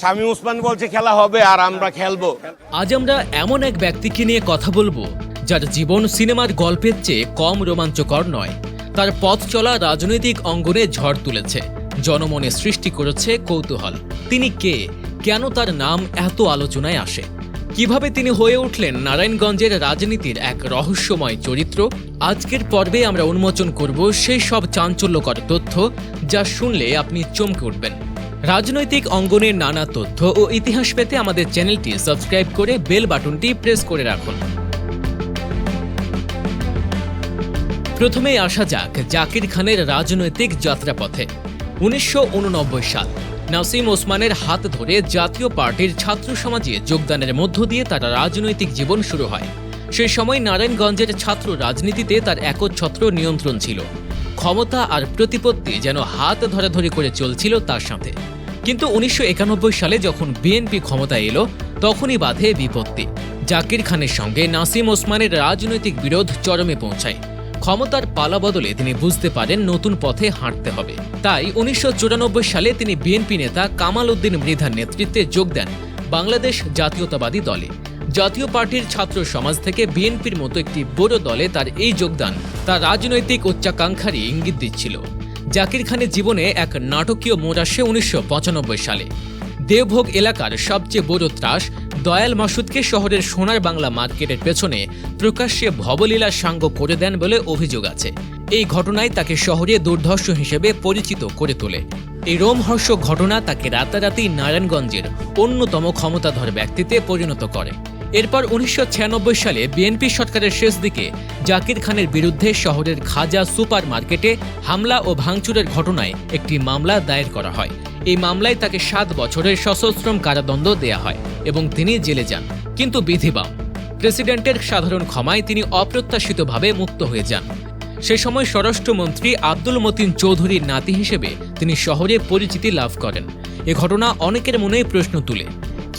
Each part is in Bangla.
শামীম ওসমান বলছে খেলা হবে আর আমরা খেলব। আজ আমরা এমন এক ব্যক্তিকে নিয়ে কথা বলব, যার জীবন সিনেমার গল্পের চেয়ে কম রোমাঞ্চকর নয়। তার পথ চলা রাজনৈতিক অঙ্গনে ঝড় তুলেছে, জনমনে সৃষ্টি করেছে কৌতূহল। তিনি কে? কেন তার নাম এত আলোচনায় আসে? কীভাবে তিনি হয়ে উঠলেন নারায়ণগঞ্জের রাজনীতির এক রহস্যময় চরিত্র? আজকের পর্বে আমরা উন্মোচন করব সেই সব চাঞ্চল্যকর তথ্য যা শুনলে আপনি চমকে উঠবেন। রাজনৈতিক অঙ্গনের নানা তথ্য ও ইতিহাস পেতে আমাদের চ্যানেলটি সাবস্ক্রাইব করে বেল বাটনটি প্রেস করে রাখুন। প্রথমেই আসা যাক জাকির খানের রাজনৈতিক যাত্রাপথে। উনিশশো উননব্বই সাল, নাসিম ওসমানের হাত ধরে জাতীয় পার্টির ছাত্র সমাজে যোগদানের মধ্য দিয়ে তার রাজনৈতিক জীবন শুরু হয়। সেই সময় নারায়ণগঞ্জের ছাত্র রাজনীতিতে তার একচ্ছত্র নিয়ন্ত্রণ ছিল। ক্ষমতা আর প্রতিপত্তি যেন হাত ধরাধরি করে চলছিল তার সাথে। কিন্তু উনিশশো একানব্বই সালে যখন বিএনপি ক্ষমতায় এলো, তখনই বাধে বিপত্তি। জাকির খানের সঙ্গে নাসিম ওসমানের রাজনৈতিক বিরোধ চরমে পৌঁছায়। ক্ষমতার পালা বদলে তিনি বুঝতে পারেন নতুন পথে হাঁটতে হবে। তাই উনিশশো চুরানব্বই সালে তিনি বিএনপি নেতা কামাল উদ্দিন মৃধার নেতৃত্বে যোগ দেন বাংলাদেশ জাতীয়তাবাদী দলে। জাতীয় পার্টির ছাত্র সমাজ থেকে বিএনপির মতো একটি বড় দলে তার এই যোগদান তার রাজনৈতিক উচ্চাকাঙ্ক্ষারই ইঙ্গিত দিচ্ছিল। জাকির খানের জীবনে এক নাটকীয় মোড় আসে উনিশশো পঁচানব্বই সালে। দেওভোগ এলাকার সবচেয়ে বড় ত্রাস দয়াল মাসুদকে শহরের সোনার বাংলা মার্কেটের পেছনে প্রকাশ্যে ভবলীলা সাঙ্গ করে দেন বলে অভিযোগ আছে। এই ঘটনায় তাকে শহরে দুর্ধর্ষ হিসেবে পরিচিত করে তোলে। এই রোমহর্ষক ঘটনা তাকে রাতারাতি নারায়ণগঞ্জের অন্যতম ক্ষমতাধর ব্যক্তিতে পরিণত করে। এরপর উনিশশো ছিয়ানব্বই সালে বিএনপি সরকারের শেষ দিকে জাকির খানের বিরুদ্ধে শহরের খাজা সুপার মার্কেটে হামলা ও ভাঙচুরের ঘটনায় একটি মামলা দায়ের করা হয়। এই মামলায় তাকে সাত বছরের সশস্ত্রম কারাদণ্ড দেয়া হয় এবং তিনি জেলে যান। কিন্তু বিধিবাম প্রেসিডেন্টের সাধারণ ক্ষমায় তিনি অপ্রত্যাশিতভাবে মুক্ত হয়ে যান। সে সময় স্বরাষ্ট্রমন্ত্রী আব্দুল মতিন চৌধুরীর নাতি হিসেবে তিনি শহরে পরিচিতি লাভ করেন। এ ঘটনা অনেকের মনেই প্রশ্ন তুলে।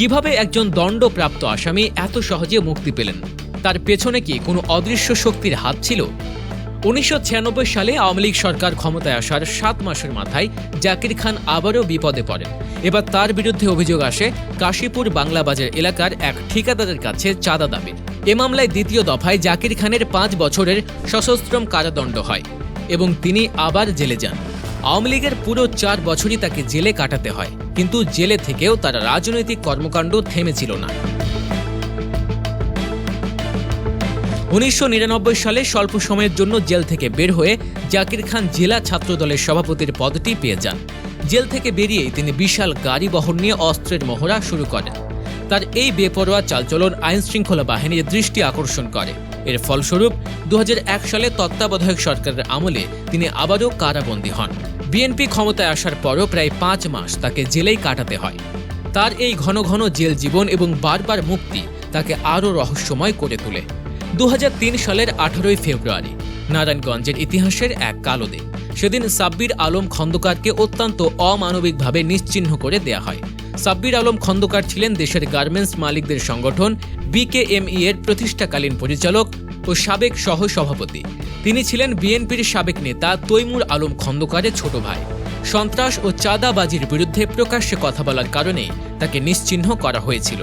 কীভাবে একজন দণ্ডপ্রাপ্ত আসামি এত সহজে মুক্তি পেলেন? তার পেছনে কি কোনো অদৃশ্য শক্তির হাত ছিল? উনিশশো ছিয়ানব্বই সালে আওয়ামী লীগ সরকার ক্ষমতায় আসার সাত মাসের মাথায় জাকির খান আবারও বিপদে পড়েন। এবার তার বিরুদ্ধে অভিযোগ আসে কাশীপুর বাংলাবাজার এলাকার এক ঠিকাদারের কাছে চাঁদা দাবির এ মামলায় দ্বিতীয় দফায় জাকির খানের পাঁচ বছরের সশস্ত্রম কারাদণ্ড হয় এবং তিনি আবার জেলে যান। আওয়ামী লীগের পুরো চার বছরই তাকে জেলে কাটাতে হয়। কিন্তু জেলে থেকেও তার রাজনৈতিক কর্মকাণ্ড থেমেছিল না। উনিশশো নিরানব্বই সালে স্বল্প সময়ের জন্য জেল থেকে বের হয়ে জাকির খান জেলা ছাত্রদলের সভাপতির পদটি পেয়ে যান। জেল থেকে বেরিয়েই তিনি বিশাল গাড়ি বহর নিয়ে অস্ত্রের মহড়া শুরু করেন। তার এই বেপরোয়া চালচলন আইন শৃঙ্খলা বাহিনীর দৃষ্টি আকর্ষণ করে। এর ফলস্বরূপ দু হাজার এক সালে তত্ত্বাবধায়ক সরকারের আমলে তিনি আবারও কারাবন্দী হন। বিএনপি ক্ষমতায় আসার পরও প্রায় পাঁচ মাস তাকে জেলেই কাটাতে হয়। তার এই ঘন ঘন জেল জীবন এবং বারবার মুক্তি তাকে আরও রহস্যময় করে তোলে। দু হাজার তিন সালের আঠারোই ফেব্রুয়ারি, নারায়ণগঞ্জের ইতিহাসের এক কালো দিন। সেদিন সাব্বির আলম খন্দকারকে অত্যন্ত অমানবিকভাবে নিশ্চিহ্ন করে দেয়া হয়। সাব্বির আলম খন্দকার ছিলেন দেশের গার্মেন্টস মালিকদের সংগঠন বিকেএমই এর প্রতিষ্ঠাকালীন পরিচালক ও সাবেক সহ সভাপতি তিনি ছিলেন বিএনপির সাবেক নেতা তৈমুর আলম খন্দকারের ছোট ভাই। সন্ত্রাস ও চাঁদাবাজির বিরুদ্ধে প্রকাশ্যে কথা বলার কারণেই তাকে নিশ্চিহ্ন করা হয়েছিল।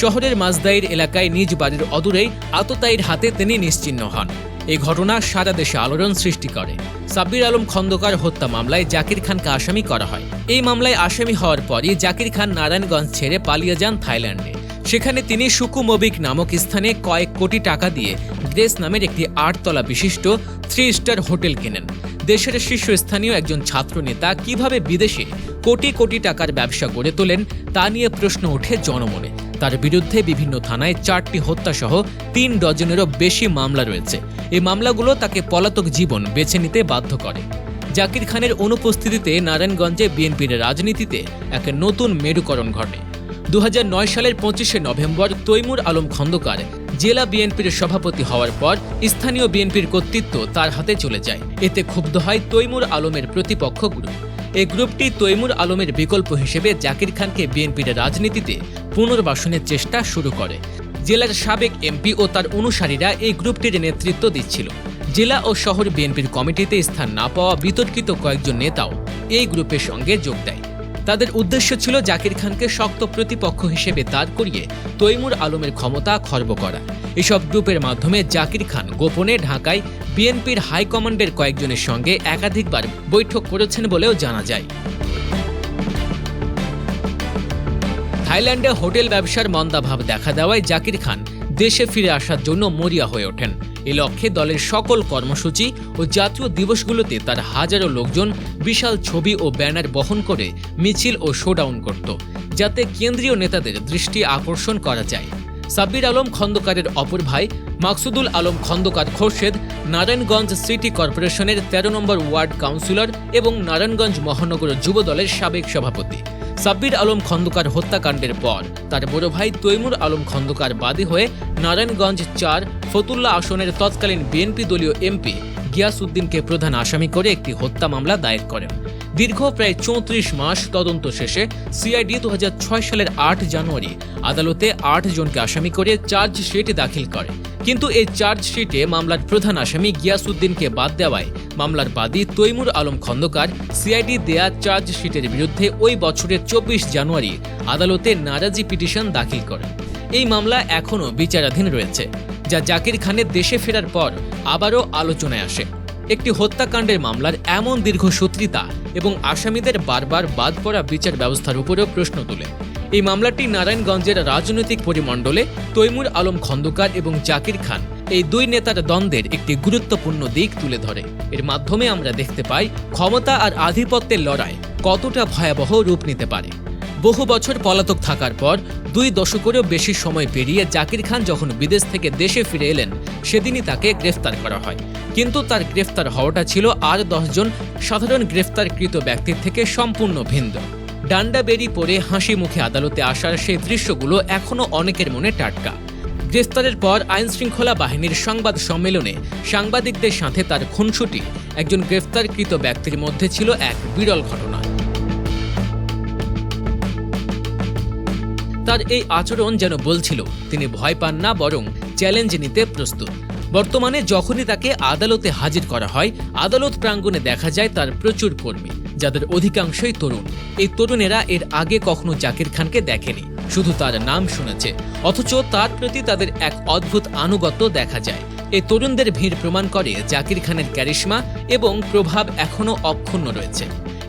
শহরের মাজদাইর এলাকায় নিজ বাড়ির অদূরেই আততায়ীর হাতে তিনি নিশ্চিহ্ন হন। এই ঘটনা সারা দেশে আলোড়ন সৃষ্টি করে। সাব্বির আলম খন্দকার হত্যা মামলায় জাকির খানকে আসামি করা হয়। এই মামলায় আসামি হওয়ার পরই জাকির খান নারায়ণগঞ্জ ছেড়ে পালিয়ে যান থাইল্যান্ডে। সেখানে তিনি সুকুমবিক নামক স্থানে কয়েক কোটি টাকা দিয়ে গ্রেস নামের একটি আটতলা বিশিষ্ট থ্রি স্টার হোটেল কেনেন। দেশের শীর্ষস্থানীয় একজন ছাত্র নেতা কীভাবে বিদেশে কোটি কোটি টাকার ব্যবসা গড়ে তোলেন, তা নিয়ে প্রশ্ন ওঠে জনমনে। তার বিরুদ্ধে বিভিন্ন থানায় চারটি হত্যাসহ তিন ডজনেরও বেশি মামলা রয়েছে। এই মামলাগুলো তাকে পলাতক জীবন বেছে নিতে বাধ্য করে। জাকির খানের অনুপস্থিতিতে নারায়ণগঞ্জে বিএনপির রাজনীতিতে এক নতুন মেরুকরণ ঘটে। দু হাজার নয় সালের পঁচিশে নভেম্বর তৈমুর আলম খন্দকার জেলা বিএনপির সভাপতি হওয়ার পর স্থানীয় বিএনপির কর্তৃত্ব তার হাতে চলে যায়। এতে ক্ষুব্ধ হয় তৈমুর আলমের প্রতিপক্ষ গ্রুপ। এই গ্রুপটি তৈমুর আলমের বিকল্প হিসেবে জাকির খানকে বিএনপির রাজনীতিতে পুনর্বাসনের চেষ্টা শুরু করে। জেলার সাবেক এমপি ও তার অনুসারীরা এই গ্রুপটির নেতৃত্ব দিচ্ছিল। জেলা ও শহর বিএনপির কমিটিতে স্থান না পাওয়া বিতর্কিত কয়েকজন নেতাও এই গ্রুপের সঙ্গে যোগ দেয়। তাদের উদ্দেশ্য ছিল জাকির খানকে শক্ত প্রতিপক্ষ হিসেবে দাঁড় করিয়ে তৈমুর আলমের ক্ষমতা খর্ব করা। এসব গ্রুপের মাধ্যমে জাকির খান গোপনে ঢাকায় বিএনপির হাইকমান্ডের কয়েকজনের সঙ্গে একাধিকবার বৈঠক করেছেন বলেও জানা যায়। থাইল্যান্ডে হোটেল ব্যবসার মন্দাভাব দেখা দেওয়ায় জাকির খান দেশে ফিরে আসার জন্য মরিয়া হয়ে ওঠেন। এ লক্ষ্যে দলের সকল কর্মসূচি ও জাতীয় দিবসগুলোতে তার হাজারো লোকজন বিশাল ছবি ও ব্যানার বহন করে মিছিল ও শোডাউন করত, যাতে কেন্দ্রীয় নেতাদের দৃষ্টি আকর্ষণ করা যায়। সাব্বির আলম খন্দকারের অপর ভাই মাকসুদুল আলম খন্দকার খোরশেদ নারায়ণগঞ্জ সিটি কর্পোরেশনের তেরো নম্বর ওয়ার্ড কাউন্সিলর এবং নারায়ণগঞ্জ মহানগর যুব দলের সাবেক সভাপতি। সাব্বির আলম খন্দকার হত্যাকাণ্ডের পর, তার বড় ভাই তৈমুর আলম খন্দকার বাদী হয়ে নারায়ণগঞ্জ চার, ফতুল্লা আসনের তৎকালীন বিএনপি দলীয় এমপি গিয়াস উদ্দিনকে প্রধান আসামি করে একটি হত্যা মামলা দায়ের করেন। দীর্ঘ প্রায় চৌত্রিশ মাস তদন্ত শেষে সিআইডি দু হাজার ছয় সালের আট জানুয়ারি আদালতে আট জনকে আসামি করে চার্জশিট দাখিল করে। কিন্তু এই চার্জশিটে মামলার প্রধান আসামি গিয়াসউদ্দিনকে বাদ দেওয়ায় মামলার বাদী তৈমুর আলম খন্দকার সিআইডি দেয়া চার্জশিটের বিরুদ্ধে ওই বছরের চব্বিশ জানুয়ারি আদালতে নারাজি পিটিশন দাখিল করেন এই মামলা এখনও বিচারাধীন রয়েছে, যা জাকির খানের দেশে ফেরার পর আবারও আলোচনায় আসে। একটি হত্যাকাণ্ডের মামলার এমন দীর্ঘসূত্রিতা এবং আসামিদের বারবার বাদ পড়া বিচার ব্যবস্থার উপরেও প্রশ্ন তোলে। এই মামলাটি নারায়ণগঞ্জের রাজনৈতিক পরিমণ্ডলে তৈমুর আলম খন্দকার এবং জাকির খান এই দুই নেতার দ্বন্দ্বের একটি গুরুত্বপূর্ণ দিক তুলে ধরে। এর মাধ্যমে আমরা দেখতে পাই ক্ষমতা আর আধিপত্যের লড়াই কতটা ভয়াবহ রূপ নিতে পারে। বহু বছর পলাতক থাকার পর দুই দশকেরও বেশি সময় পেরিয়ে জাকির খান যখন বিদেশ থেকে দেশে ফিরে এলেন, সেদিনই তাকে গ্রেফতার করা হয়। কিন্তু তার গ্রেফতার হওয়াটা ছিল আর দশজন সাধারণ গ্রেফতারকৃত ব্যক্তির থেকে সম্পূর্ণ ভিন্ন। ডান্ডা বেরি পরে হাসি মুখে আদালতে আসার সেই দৃশ্যগুলো এখনও অনেকের মনে টাটকা। গ্রেফতারের পর আইন শৃঙ্খলা বাহিনীর সংবাদ সম্মেলনে সাংবাদিকদের সাথে তার খুনসুটি, একজন গ্রেফতারকৃত ব্যক্তির মধ্যে ছিল এক বিরল ঘটনা। তার এই আচরণ যেন বলছিল, তিনি ভয় পান না বরং চ্যালেঞ্জ নিতে প্রস্তুত। বর্তমানে যখনই তাকে আদালতে হাজির করা হয়, আদালত প্রাঙ্গণে দেখা যায় তার প্রচুর কর্মী, যাদের অধিকাংশই তরুণ। এই তরুণেরা এর আগে কখনো জাকির খানকে দেখেনি, শুধু তার নাম শুনেছে, অথচ তার প্রতি তাদের এক অদ্ভুত আনুগত্য দেখা যায়। এই তরুণদের ভিড় প্রমাণ করে জাকির খানের ক্যারিশমা এবং প্রভাব এখনও অক্ষুণ্ণ রয়েছে।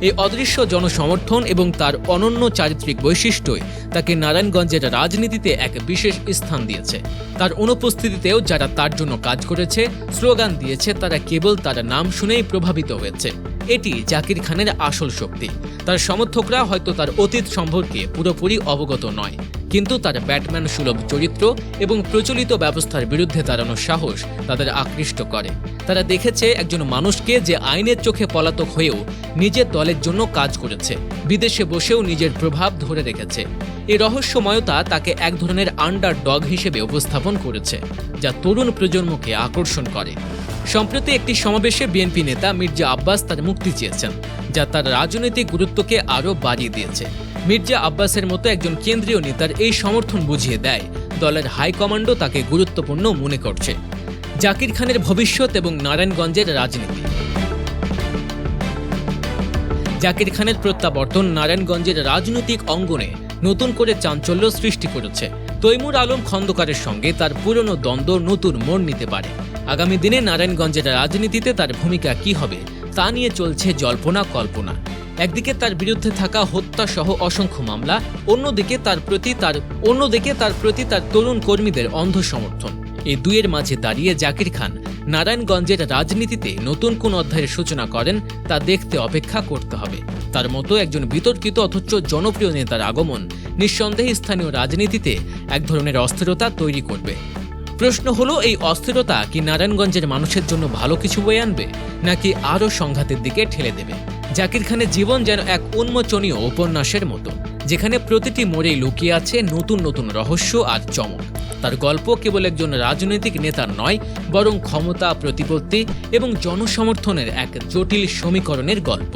এই অদৃশ্য জনসমর্থন এবং তার অনন্য চারিত্রিক বৈশিষ্ট্যই তাকে নারায়ণগঞ্জের রাজনীতিতে এক বিশেষ স্থান দিয়েছে। তার অনুপস্থিতিতেও যারা তার জন্য কাজ করেছে, স্লোগান দিয়েছে, তারা কেবল তার নাম শুনেই প্রভাবিত হয়েছে। এটি জাকির খানের আসল শক্তি। তার সমর্থকরা হয়তো তার অতীত সম্পর্কে পুরোপুরি অবগত নয়, কিন্তু তার ব্যাটম্যান সুলভ চরিত্র এবং প্রচলিত ব্যবস্থার বিরুদ্ধে দাঁড়ানোর সাহস তাদের আকৃষ্ট করে। তারা দেখেছে একজন মানুষকে যে আইনের চোখে পলাতক হয়েও নিজের দলের জন্য কাজ করেছে, বিদেশে বসেও নিজের প্রভাব ধরে রেখেছে। এই রহস্যময়তা তাকে এক ধরনের আন্ডার ডগ হিসেবে উপস্থাপন করেছে, যা তরুণ প্রজন্মকে আকর্ষণ করে। সম্প্রতি একটি সমাবেশে বিএনপি নেতা মির্জা আব্বাস তার মুক্তি চেয়েছেন, যা তার রাজনৈতিক গুরুত্বকে আরও বাড়িয়ে দিয়েছে। মির্জা আব্বাসের মতো একজন কেন্দ্রীয় নেতার এই সমর্থন বুঝিয়ে দেয়, দলের হাইকমান্ডও তাকে গুরুত্বপূর্ণ মনে করছে। জাকির খানের ভবিষ্যৎ এবং নারায়ণগঞ্জের রাজনীতি। জাকির খানের প্রত্যাবর্তন নারায়ণগঞ্জের রাজনৈতিক অঙ্গনে নতুন করে চাঞ্চল্য সৃষ্টি করেছে। তৈমুর আলম খন্দকারের সঙ্গে তার পুরনো দ্বন্দ্ব নতুন মোড় নিতে পারে। আগামী দিনে নারায়ণগঞ্জের রাজনীতিতে তার ভূমিকা কি হবে, তা নিয়ে চলছে জল্পনা কল্পনা। একদিকে তার বিরুদ্ধে থাকা হত্যা সহ অসংখ্য মামলা, অন্যদিকে তার প্রতি তার, অন্যদিকে তার প্রতি তার তরুণ কর্মীদের অন্ধ সমর্থন এই দুয়ের মাঝে দাঁড়িয়ে জাকির খান নারায়ণগঞ্জের রাজনীতিতে নতুন কোন অধ্যায়ের সূচনা করেন তা দেখতে অপেক্ষা করতে হবে। তার মতো একজন বিতর্কিত অথচ জনপ্রিয় নেতার আগমন নিঃসন্দেহে স্থানীয় রাজনীতিতে এক ধরনের অস্থিরতা তৈরি করবে। প্রশ্ন হলো, এই অস্থিরতা কি নারায়ণগঞ্জের মানুষের জন্য ভালো কিছু বয়ে আনবে, নাকি আরও সংঘাতের দিকে ঠেলে দেবে? জাকির খানের জীবন যেন এক উন্মোচনীয় উপন্যাসের মতো, যেখানে প্রতিটি মোড়েই লুকিয়ে আছে নতুন নতুন রহস্য আর চমক। তার গল্প কেবল একজন রাজনৈতিক নেতার নয়, বরং ক্ষমতা, প্রতিপত্তি এবং জনসমর্থনের এক জটিল সমীকরণের গল্প।